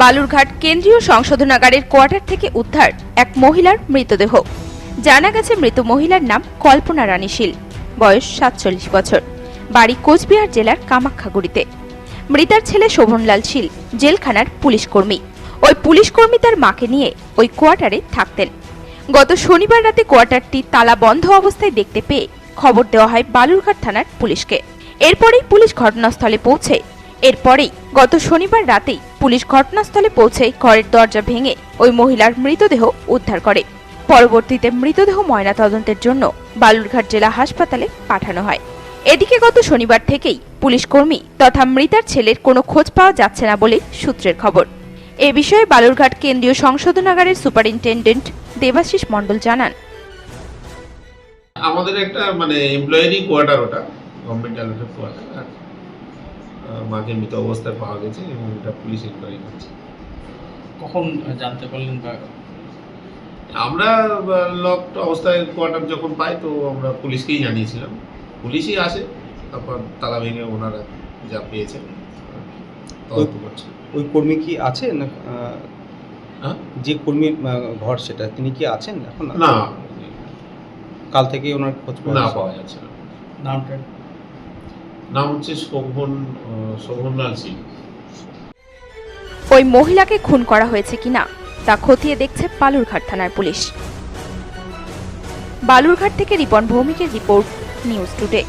বালুরঘাট কেন্দ্রীয় সংশোধনাগারের কোয়ার্টার থেকে উদ্ধার এক মহিলার মৃতদেহ। জানা গেছে মৃত মহিলার নাম কল্পনা রানী শীল, বয়স সাতচল্লিশ বছর, বাড়ি কোচবিহার জেলার কামাখ্যাগুড়িতে। মৃতার ছেলে শোভনলাল শীল, জেলখানার পুলিশ কর্মী। ওই পুলিশ কর্মী তার মাকে নিয়ে ওই কোয়ার্টারে থাকতেন। গত শনিবার রাতে কোয়ার্টারটি তালা বন্ধ অবস্থায় দেখতে পেয়ে খবর দেওয়া হয় বালুরঘাট থানার পুলিশকে। এরপরেই পুলিশ ঘটনাস্থলে পৌঁছে। এরপরেই গত শনিবার রাতেই পুলিশ ঘটনাস্থলে পৌঁছে ঘরের দরজা ভেঙে ওই মহিলার মৃতদেহ উদ্ধার করে। পরবর্তীতে মৃতদেহ ময়নাতদন্তের জন্য বালুরঘাট জেলা হাসপাতালে পাঠানো হয়। এদিকে গত শনিবার থেকেই পুলিশ কর্মী তথা মৃতার ছেলের কোনো খোঁজ পাওয়া যাচ্ছে না বলে সূত্রের খবর। এ বিষয়ে বালুরঘাট কেন্দ্রীয় সংশোধনাগারের সুপারিনটেন্ডেন্ট দেবাশিস মণ্ডল জানান। আমাদের একটা মানে এমপ্লয়ারি কোয়ার্টার ওটা গভর্নমেন্ট কোয়ার্টার মাকে মৃত অবস্থায় পাওয়া গেছে এবং এটা পুলিশ ইনকোয়ারি করছে। কখন জানতে পারলেন বা আমরা লকড অবস্থায় কোয়ার্টার যখন পাই তো আমরা পুলিশকেই জানিয়েছিলাম। পুলিশই আসে তারপর তালা ভেঙে ওনারা যা পেয়েছেন তদন্ত করছে। ওই কর্মী কি আছেন? হ্যাঁ? যে কর্মীর ঘর সেটা তিনি কি আছেন এখন? না। কাল থেকে ওনার খোঁজ পাওয়া না পাওয়া যাচ্ছে না। নামটা? নাম হচ্ছে শোভন শোভনলাল সিং। ওই মহিলাকে খুন করা হয়েছে কিনা তা খতিয়ে দেখছে বালুরঘাট থানার পুলিশ। বালুরঘাট থেকে রিপন ভৌমিকের রিপোর্ট নিউজ টুডে।